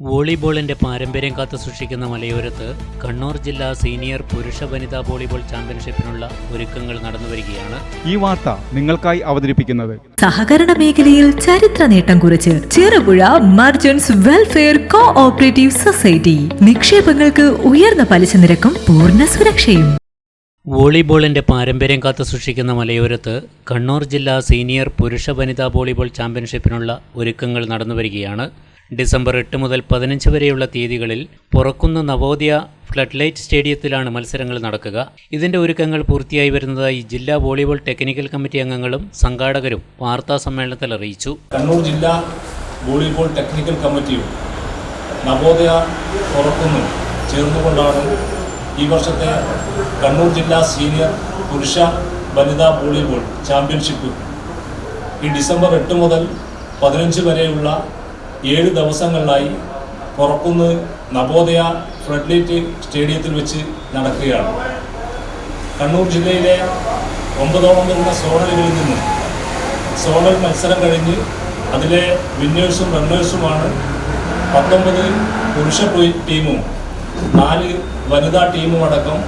വോളിബോളിന്റെ പാരമ്പര്യം കാത്തു സൂക്ഷിക്കുന്ന മലയോരത്ത് കണ്ണൂർ ജില്ലാ സീനിയർ പുരുഷ വനിതാ വോളിബോൾ ചാമ്പ്യൻഷിപ്പിനുള്ള ഒരുക്കങ്ങൾ നടന്നുവരികയാണ് ഈ വാർത്ത നിങ്ങൾക്കായി അവതരിപ്പിക്കുന്നത്. സഹകരണ മേഖലയിൽ ചരിത്ര നേട്ടം കുറിച്ച് Cherupuzha merchants welfare co operative society. നിക്ഷേപങ്ങൾക്ക് ഉയർന്ന പലിശ നിരക്കും പൂർണ സുരക്ഷയും. വോളിബോളിന്റെ പാരമ്പര്യം കാത്തു സൂക്ഷിക്കുന്ന മലയോരത്ത് കണ്ണൂർ ജില്ലാ സീനിയർ പുരുഷ വനിതാ വോളിബോൾ ചാമ്പ്യൻഷിപ്പിനുള്ള ഒരുക്കങ്ങൾ നടന്നുവരികയാണ് ഡിസംബർ എട്ട് മുതൽ പതിനഞ്ച് വരെയുള്ള തീയതികളിൽ പുറക്കുന്ന നവോദയ ഫ്ലഡ് ലൈറ്റ് സ്റ്റേഡിയത്തിലാണ് മത്സരങ്ങൾ നടക്കുക. ഇതിന്റെ ഒരുക്കങ്ങൾ പൂർത്തിയായി വരുന്നതായി ജില്ലാ വോളിബോൾ ടെക്നിക്കൽ കമ്മിറ്റി അംഗങ്ങളും സംഘാടകരും വാർത്താ സമ്മേളനത്തിൽ അറിയിച്ചു. കണ്ണൂർ ജില്ലാ വോളിബോൾ ടെക്നിക്കൽ കമ്മിറ്റിയും നവോദയ പുറത്തുനിന്നും ചേർന്നുകൊണ്ടാണ് ഈ വർഷത്തെ കണ്ണൂർ ജില്ലാ സീനിയർ പുരുഷ വനിതാ വോളിബോൾ ചാമ്പ്യൻഷിപ്പ് ഈ ഡിസംബർ എട്ട് മുതൽ പതിനഞ്ച് വരെയുള്ള ഏഴ് ദിവസങ്ങളിലായി പുറക്കുന്ന് നവോദയ ഫ്ലഡ്ലൈറ്റ് സ്റ്റേഡിയത്തിൽ വെച്ച് നടക്കുകയാണ്. കണ്ണൂർ ജില്ലയിലെ ഒമ്പതോളം വരുന്ന സോണലുകളിൽ നിന്ന് സോണൽ മത്സരം കഴിഞ്ഞ് അതിലെ വിന്നേഴ്സും റണ്ണേഴ്സുമാണ് പത്തൊമ്പത് പുരുഷ ടീമും നാല് വനിതാ ടീമും അടക്കം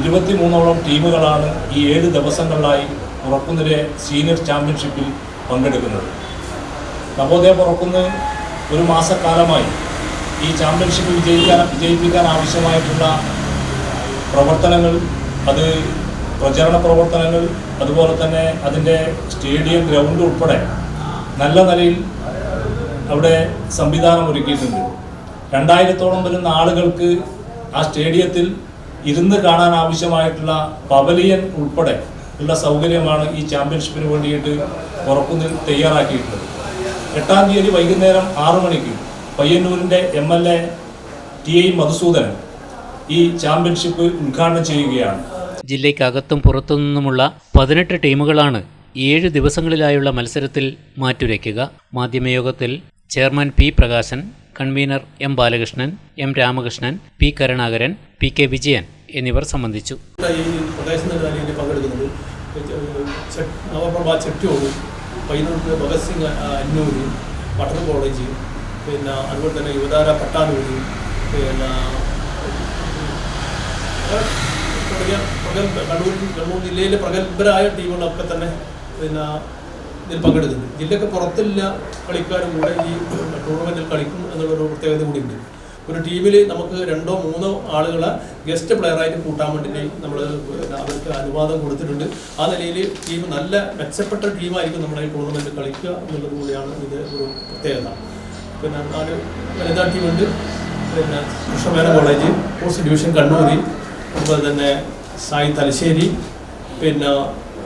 ഇരുപത്തി മൂന്നോളം ടീമുകളാണ് ഈ ഏഴ് ദിവസങ്ങളിലായി പുറക്കുന്നിലെ സീനിയർ ചാമ്പ്യൻഷിപ്പിൽ പങ്കെടുക്കുന്നത്. നവോദയ പുറക്കുന്ന് ഒരു മാസക്കാലമായി ഈ ചാമ്പ്യൻഷിപ്പ് വിജയിക്കാൻ വിജയിപ്പിക്കാൻ ആവശ്യമായിട്ടുള്ള പ്രവർത്തനങ്ങൾ അത് പ്രചരണ പ്രവർത്തനങ്ങൾ അതുപോലെ തന്നെ അതിന്റെ സ്റ്റേഡിയം ഗ്രൗണ്ട് ഉൾപ്പെടെ നല്ല നിലയിൽ അവിടെ സംവിധാനം ഒരുക്കിയിട്ടുണ്ട്. രണ്ടായിരത്തോളം വരുന്ന ആളുകൾക്ക് ആ സ്റ്റേഡിയത്തിൽ ഇരുന്ന് കാണാൻ ആവശ്യമായിട്ടുള്ള പവലിയൻ ഉൾപ്പെടെ ഉള്ള സൗകര്യമാണ് ഈ ചാമ്പ്യൻഷിപ്പിന് വേണ്ടിയിട്ട് ഉറപ്പുനിൽ തയ്യാറാക്കിയിട്ടുള്ളത്. എട്ടാം തീയതി വൈകുന്നേരം ആറു മണിക്ക് പയ്യന്നൂരിന്റെ M L A T I Madhusudanan ഈ ചാമ്പ്യൻഷിപ്പ് ഉദ്ഘാടനം ചെയ്യുകയാണ്. ജില്ലയ്ക്കകത്തും പുറത്തു നിന്നുമുള്ള പതിനെട്ട് ടീമുകളാണ് ഏഴ് ദിവസങ്ങളിലായുള്ള മത്സരത്തിൽ മാറ്റുരയ്ക്കുക. മാധ്യമയോഗത്തിൽ chairman P Prakashan convener M Balakrishnan M Ramakrishnan P Karunakaran P K Vijayan എന്നിവർ സംബന്ധിച്ചു. നവപ്രഭ ചെട്ടിയോട് പയ്യന്നൂർക്ക് ഭഗത് സിംഗ് അന്നൂര് പട്ടണം കോളേജ് പിന്നെ അതുപോലെ തന്നെ യുവതാര പട്ടാനൂര് പിന്നെ തുടങ്ങിയ കണ്ണൂർ കണ്ണൂർ ജില്ലയിലെ പ്രഗത്ഭരായ ടീമുകളൊക്കെ തന്നെ പിന്നെ ഇതിൽ പങ്കെടുക്കുന്നുണ്ട്. ജില്ലയ്ക്ക് പുറത്തില്ല കളിക്കാരും കൂടെ ഈ ടൂർണമെന്റിൽ കളിക്കും എന്നുള്ളൊരു പ്രത്യേകത കൂടിയുണ്ട്. ഒരു ടീമിൽ നമുക്ക് രണ്ടോ മൂന്നോ ആളുകളെ ഗസ്റ്റ് പ്ലെയറായിട്ട് കൂട്ടാൻ വേണ്ടിയിട്ട് നമ്മൾ അവർക്ക് അനുവാദം കൊടുത്തിട്ടുണ്ട്. ആ നിലയിൽ ടീം നല്ല മെച്ചപ്പെട്ട ടീമായിരിക്കും നമ്മുടെ ഈ ടൂർണമെന്റ് കളിക്കുക എന്നുള്ളത് കൂടിയാണ് ഇതിന്റെ ഒരു പ്രത്യേകത. പിന്നെ നാല് വനിതാ ടീമുണ്ട്. പിന്നെ Krishna Menon college post division Kannur അതുപോലെ തന്നെ സായി തലശ്ശേരി പിന്നെ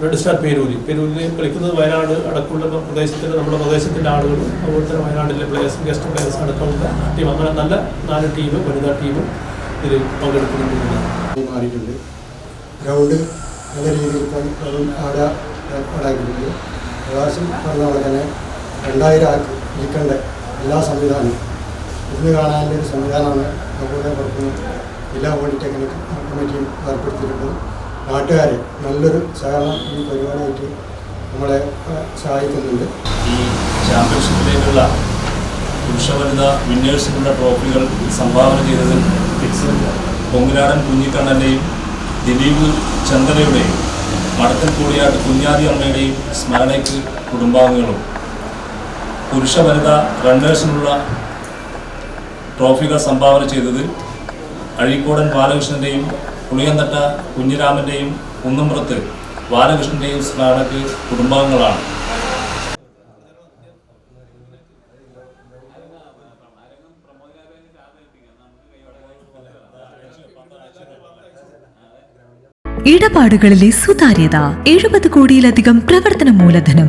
റെഡ് സ്റ്റാർ പേരൂരി. പേരൂരിൽ കളിക്കുന്നത് വയനാട് അടക്കമുള്ള പ്രദേശത്തിന്റെ നമ്മുടെ പ്രദേശത്തിന്റെ ആളുകളും അതുപോലെ തന്നെ വയനാട്ടിലെ പ്ലേയേഴ്സ് ഗസ്റ്റ് പ്ലേയേഴ്സ് അടക്കമുള്ള ടീം അങ്ങനെ നല്ല നാല് ടീം വനിതാ ടീമും ഇതിൽ പങ്കെടുക്കുന്നുണ്ട്. ഗ്രൗണ്ട് നല്ല രീതിയിൽ ഏർപ്പാടാക്കിയിട്ടുണ്ട് പ്രകാശം പറഞ്ഞ പോലെ തന്നെ രണ്ടായിരം ആൾക്ക് ഇരിക്കേണ്ട എല്ലാ സംവിധാനവും. ഇന്ന് കാണാനുള്ള ഒരു സംവിധാനമാണ്. അതുപോലെ പുറത്തുനിന്ന് എല്ലാ പോളിടെക്നിക് കമ്മിറ്റിയും ഏർപ്പെടുത്തിയിട്ടുണ്ട്. നാട്ടുകാർ നല്ലൊരു സഹകരണം ഈ പരിപാടിയായിട്ട് നമ്മളെ സഹായിക്കുന്നുണ്ട്. ഈ ചാമ്പ്യൻഷിപ്പിലേക്കുള്ള പുരുഷ വനിതാ വിന്നേഴ്സിനുള്ള ട്രോഫികൾ സംഭാവന ചെയ്തതിൽ പൊങ്ങുനാടൻ കുഞ്ഞിക്കണ്ണന്റെയും ദിലീപ് ചന്ദനയുടെയും മടത്തൻ കൂടിയാട്ട് കുഞ്ഞാതി അമ്മയുടെയും സ്മരണയ്ക്ക് കുടുംബാംഗങ്ങളും. പുരുഷ വനിത റണ്ണേഴ്സിനുള്ള ട്രോഫികൾ സംഭാവന ചെയ്തത് അഴീക്കോടൻ ബാലകൃഷ്ണന്റെയും പുളിയന്തട്ട കുഞ്ഞിരാമന്റെയും കുന്നമ്പുറത്ത് ബാലകൃഷ്ണന്റെയും സ്മാരക കുടുംബാംഗങ്ങളാണ്. ഇടപാടുകളിലെ സുതാര്യത എഴുപത് കോടിയിലധികം പ്രവർത്തന മൂലധനം.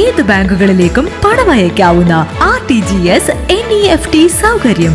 ഏത് ബാങ്കുകളിലേക്കും പണം അയക്കാവുന്ന R T G S N E F T സൗകര്യം.